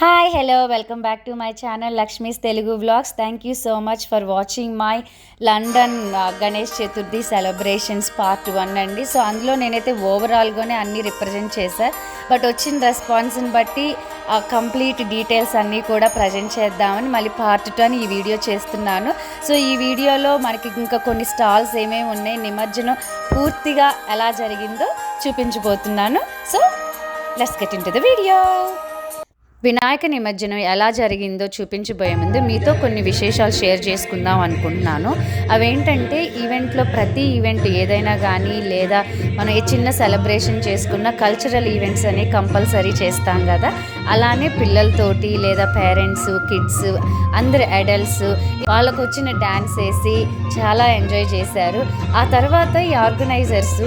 Hi hello welcome back to my channel Lakshmi's Telugu vlogs thank you so much for watching my London Ganesh Chaturthi celebrations part one అండి. So అందులో నేనైతే ఓవరాల్గానే అన్నీ represent చేశాను but వచ్చిన రెస్పాన్స్ని బట్టి complete details అన్నీ కూడా present చేద్దామని మళ్ళీ పార్ట్ టూ అని ఈ వీడియో చేస్తున్నాను. సో ఈ వీడియోలో మనకి ఇంకా కొన్ని స్టాల్స్ ఏమేమి ఉన్నాయి నిమజ్జనం పూర్తిగా ఎలా జరిగిందో చూపించబోతున్నాను. So let's get into the video Vinayaka నిమజ్జనం ఎలా జరిగిందో చూపించబోయే ముందు మీతో కొన్ని విశేషాలు షేర్ చేసుకుందాం అనుకుంటున్నాను. అవేంటంటే ఈవెంట్లో ప్రతి ఈవెంట్ ఏదైనా కానీ లేదా మనం ఏ చిన్న సెలబ్రేషన్ చేసుకున్న కల్చరల్ ఈవెంట్స్ అనేవి కంపల్సరీ చేస్తాం కదా. అలానే పిల్లలతోటి లేదా పేరెంట్స్ కిడ్స్ అందరు అడల్ట్స్ వాళ్ళకు వచ్చిన డ్యాన్స్ వేసి చాలా ఎంజాయ్ చేశారు. ఆ తర్వాత ఈ ఆర్గనైజర్స్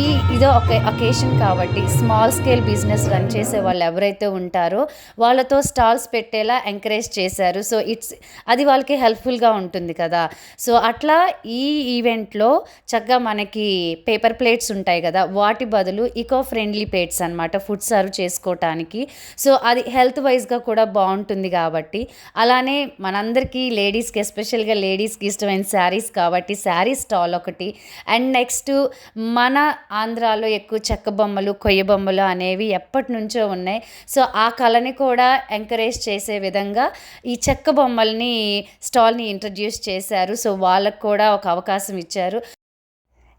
ఈ ఇదో ఒక అకేషన్ కాబట్టి స్మాల్ స్కేల్ బిజినెస్ రన్ చేసే వాళ్ళు ఎవరైతే ఉంటారో వాళ్ళతో స్టాల్స్ పెట్టేలా ఎంకరేజ్ చేశారు. సో ఇట్స్ అది వాళ్ళకి హెల్ప్ఫుల్గా ఉంటుంది కదా. సో అట్లా ఈ ఈవెంట్లో చక్కగా మనకి పేపర్ ప్లేట్స్ ఉంటాయి కదా. వాటి బదులు ఈకో ఫ్రెండ్లీ ప్లేట్స్ అనమాట ఫుడ్ సర్వ్ చేసుకోవటానికి. సో అది హెల్త్ వైజ్గా కూడా బాగుంటుంది కాబట్టి. అలానే మనందరికీ లేడీస్కి ఎస్పెషల్గా లేడీస్కి ఇష్టమైన శారీస్ కాబట్టి శారీ స్టాల్ ఒకటి. అండ్ నెక్స్ట్ మన ఆంధ్రాలో ఎక్కువ చెక్క బొమ్మలు కొయ్య బొమ్మలు అనేవి ఎప్పటి నుంచో ఉన్నాయి. సో ఆ కళని కూడా ఎంకరేజ్ చేసే విధంగా ఈ చెక్క బొమ్మల్ని స్టాల్ని ఇంట్రడ్యూస్ చేశారు. సో వాళ్ళకు కూడా ఒక అవకాశం ఇచ్చారు.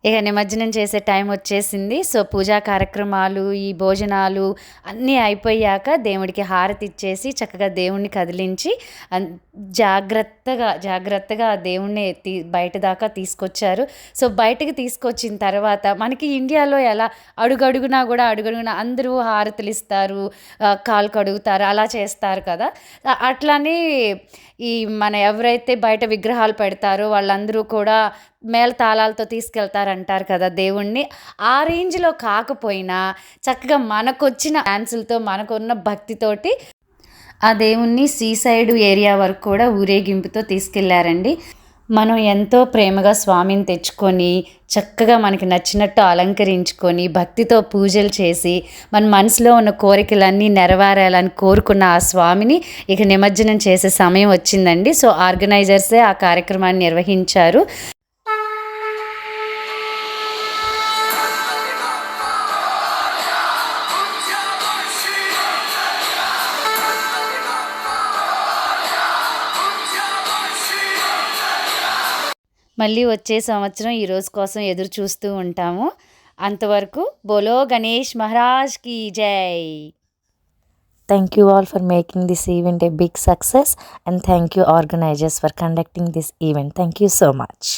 ఇక నిమజ్జనం చేసే టైం వచ్చేసింది. సో పూజా కార్యక్రమాలు ఈ భోజనాలు అన్నీ అయిపోయాక దేవుడికి హారతి ఇచ్చేసి చక్కగా దేవుణ్ణి కదిలించి జాగ్రత్తగా జాగ్రత్తగా దేవుణ్ణి తీ బయట దాకా తీసుకొచ్చారు. సో బయటకు తీసుకొచ్చిన తర్వాత మనకి ఇండియాలో ఎలా అడుగడుగునా కూడా అడుగడుగునా అందరూ హారతులు ఇస్తారు కాలు కడుగుతారు అలా చేస్తారు కదా. అట్లానే ఈ మన ఎవరైతే బయట విగ్రహాలు పెడతారో వాళ్ళందరూ కూడా మేళ తాళాలతో అంటారు కదా దేవుణ్ణి. ఆ రేంజ్లో కాకపోయినా చక్కగా మనకొచ్చిన డాన్సులతో మనకున్న భక్తితోటి ఆ దేవుణ్ణి సీ సైడ్ ఏరియా వరకు కూడా ఊరేగింపుతో తీసుకెళ్ళారండి. మనం ఎంతో ప్రేమగా స్వామిని తెచ్చుకొని చక్కగా మనకి నచ్చినట్టు అలంకరించుకొని భక్తితో పూజలు చేసి మన మనసులో ఉన్న కోరికలన్నీ నెరవేరాలని కోరుకున్న ఆ స్వామిని ఇక నిమజ్జనం చేసే సమయం వచ్చిందండి. సో ఆర్గనైజర్సే ఆ కార్యక్రమాన్ని నిర్వహించారు. మళ్ళీ వచ్చే సంవత్సరం ఈ రోజు కోసం ఎదురు చూస్తూ ఉంటాము. అంతవరకు బోలో గణేష్ మహారాజ్కి జై. Thank you all for making this event a big success and thank you organisers for conducting this event thank you so much